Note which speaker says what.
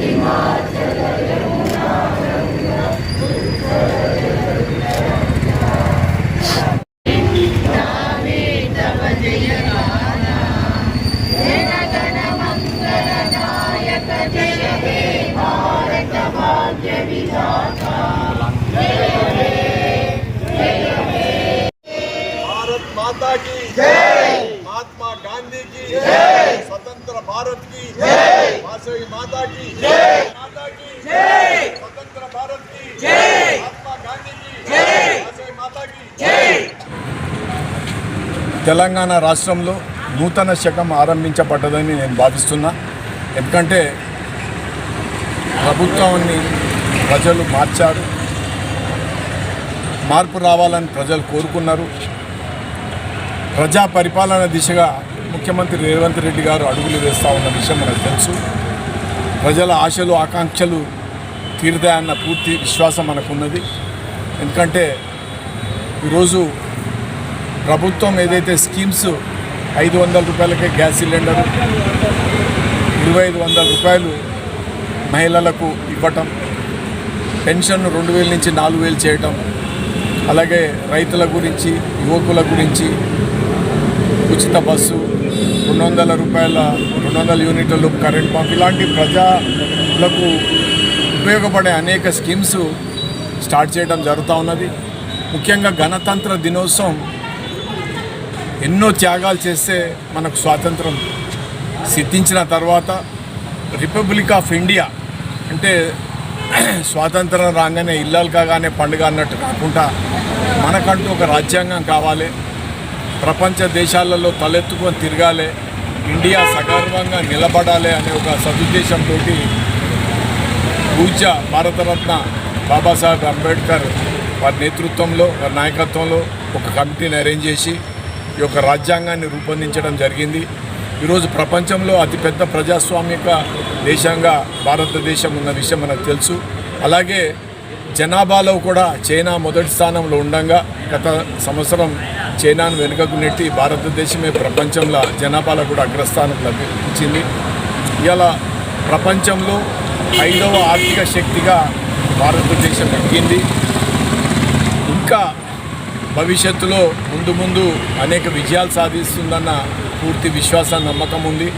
Speaker 1: Imad. గాంధీకి స్వతంత్ర భారత్కి వాసవి మాతాకి మాతాకి స్వతంత్ర భారత్కి
Speaker 2: తెలంగాణ రాష్ట్రంలో నూతన శకం ఆరంభించబడ్డదని నేను భావిస్తున్నా. ఎందుకంటే ప్రభుత్వాన్ని ప్రజలు మార్చారు. మార్పు రావాలని ప్రజలు కోరుకున్నారు. ప్రజా పరిపాలన దిశగా ముఖ్యమంత్రి రేవంత్ రెడ్డి గారు అడుగులు వేస్తూ ఉన్న విషయం మనకు తెలుసు. ప్రజల ఆశలు ఆకాంక్షలు తీరుతాయన్న పూర్తి విశ్వాసం మనకున్నది. ఎందుకంటే ఈరోజు ప్రభుత్వం ఏదైతే స్కీమ్స్ ఐదు వందల రూపాయలకే గ్యాస్ సిలిండర్ ఇరవై ఐదు వందల రూపాయలు మహిళలకు ఇవ్వటం పెన్షన్ రెండు వేల నుంచి నాలుగు వేలు చేయటం అలాగే రైతుల గురించి యువకుల గురించి ఉచిత బస్సు రెండు వందల రూపాయల రెండు వందల యూనిట్ల కరెంట్ పంప్ ఇలాంటి ప్రజలకు ఉపయోగపడే అనేక స్కీమ్స్ స్టార్ట్ చేయడం జరుగుతూ ఉన్నది. ముఖ్యంగా గణతంత్ర దినోత్సవం ఎన్నో త్యాగాలు చేస్తే మనకు స్వాతంత్రం సిద్ధించిన తర్వాత రిపబ్లిక్ ఆఫ్ ఇండియా అంటే స్వాతంత్రం రాగానే ఇల్లాలు కాగానే పండుగ అన్నట్టు కాకుండా మనకంటూ ఒక రాజ్యాంగం కావాలి. ప్రపంచ దేశాలలో తలెత్తుకొని తిరగాలి ఇండియా సగర్వంగా నిలబడాలి అనే ఒక సదుద్దేశంతో పూజ్య భారతరత్న బాబాసాహెబ్ అంబేద్కర్ వారి నేతృత్వంలో వారి నాయకత్వంలో ఒక కమిటీని అరేంజ్ చేసి ఈ యొక్క రాజ్యాంగాన్ని రూపొందించడం జరిగింది. ఈరోజు ప్రపంచంలో అతిపెద్ద ప్రజాస్వామిక దేశంగా భారతదేశం ఉన్న విషయం మనకు తెలుసు. అలాగే జనాభాలో కూడా చైనా మొదటి స్థానంలో ఉండగా గత సంవత్సరం చైనాను వెనుకకు నెట్టి భారతదేశమే ప్రపంచంలో జనాభాలో కూడా అగ్రస్థానం లభించింది. ఇలా ప్రపంచంలో ఐదవ ఆర్థిక శక్తిగా భారతదేశం ఎక్కింది. ఇంకా భవిష్యత్తులో ముందు ముందు అనేక విజయాలు సాధిస్తుందన్న పూర్తి విశ్వాస నమ్మకం ఉంది.